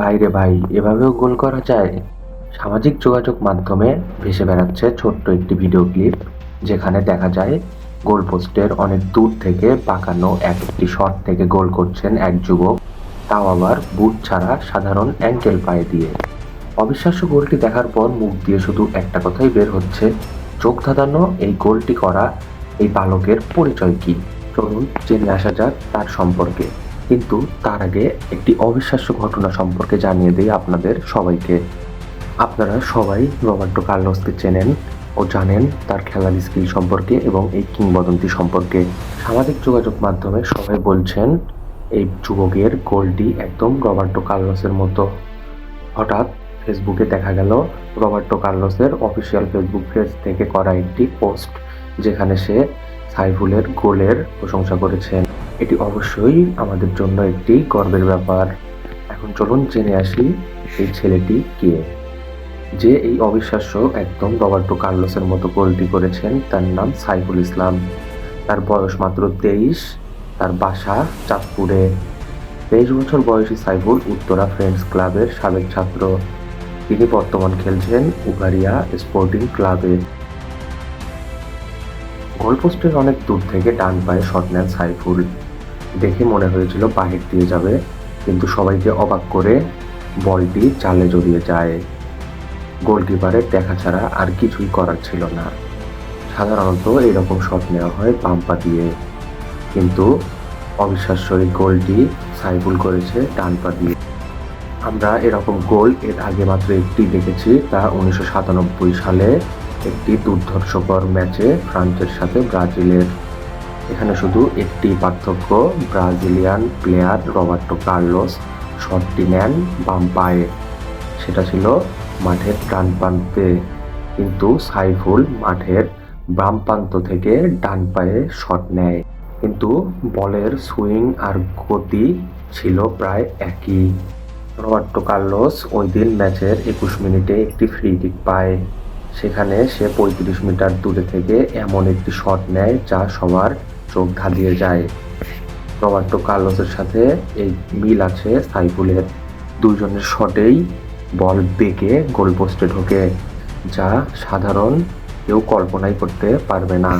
ভাইরে ভাই, এভাবেও গোল করা যায়? সামাজিক যোগাযোগ মাধ্যমে ভেসে বেড়াচ্ছে ছোট্ট একটি ভিডিও ক্লিপ, যেখানে দেখা যায় গোল পোস্টের অনেক দূর থেকে পাকানো এক একটি শট থেকে গোল করছেন এক যুবক। তাও আবার বুট ছাড়া সাধারণ অ্যাঙ্কেল পায়ে দিয়ে। অবিশ্বাস্য গোলটি দেখার পর মুখ দিয়ে শুধু একটা কথাই বের হচ্ছে, চোখ ধাঁধানো, এই গোলটি করা, এই বালকের পরিচয় কি? চলুন জেনে আসা যাক তার সম্পর্কে। কিন্তু তার আগে একটি অবিশ্বাস্য ঘটনা সম্পর্কে জানিয়ে দিই আপনাদের সবাইকে। আপনারা সবাই রবার্টো কার্লোসকে চেনেন ও জানেন তার খেলার স্কিল সম্পর্কে এবং এই কিংবদন্তি সম্পর্কে। সামাজিক যোগাযোগ মাধ্যমে সবাই বলছেন, এই যুবকের গোলটি একদম রবার্টো কার্লোসের মতো। হঠাৎ ফেসবুকে দেখা গেল রবার্টো কার্লোসের অফিসিয়াল ফেসবুক পেজ থেকে করা একটি পোস্ট, যেখানে সে সাইফুলের গোলের প্রশংসা করেছেন। এটি অবশ্যই আমাদের জন্য একটি গর্বের ব্যাপার। এখন চলুন জেনে আসি এই ছেলেটি কে। যে এই অবিশ্বাস্য একদম রবার্টো কার্লোসের মতো গোলটি করেছেন তার নাম সাইফুল ইসলাম। তার বয়স মাত্র তেইশ, তার বাসা চাঁদপুরে। তেইশ বছর বয়সী সাইফুল উত্তরা ফ্রেন্ডস ক্লাবের সাবেক ছাত্র। তিনি বর্তমান খেলছেন উগারিয়া স্পোর্টিং ক্লাবে। গোলপোস্টের অনেক দূর থেকে ডান পায়ে শট নেন সাইফুল। দেখে মনে হয়েছিল বাহির দিয়ে যাবে, কিন্তু সবাইকে অবাক করে বলটি জালে জড়িয়ে যায়। গোলকিপারের দেখা ছাড়া আর কিছুই করার ছিল না। সাধারণত এরকম শট নেওয়া হয় পাম্পা দিয়ে। কিন্তু অবিশ্বাস্য এই গোলটি সাইফুল করেছে ডান পা দিয়ে। আমরা এরকম গোল এর আগে মাত্র একটি দেখেছি, তা উনিশশো সাতানব্বই সালে একটি দুর্ধর্ষকর ম্যাচে ফ্রান্সের সাথে ব্রাজিলের এখানে শুধু একটি পার্থক্য, ব্রাজিলিয়ান প্লেয়ার রবার্টো কার্লোস শটটি নেন বাম পায়ে। সেটা ছিল মাঠের ডান প্রান্তে কিন্তু সাইফুল মাঠের বাম প্রান্ত থেকে ডান পায়ে শট নেয়। কিন্তু বলের সুইং আর গতি ছিল প্রায় একই। রবার্টো কার্লোস ওই দিন ম্যাচের একুশ মিনিটে একটি ফ্রি কিক পায়। সেখানে সে পঁয়ত্রিশ মিটার দূরে থেকে এমন একটি শট নেয় যা সবার চোখ ধাঁধিয়ে যায়। রবার্টো কার্লোসের সাথে এই মিল আছে, সাইফুলের। দুজনের শটেই বল বেঁকে গোলপোস্টে ঢোকে, যা সাধারণ কেউ কল্পনাই করতে পারবে না।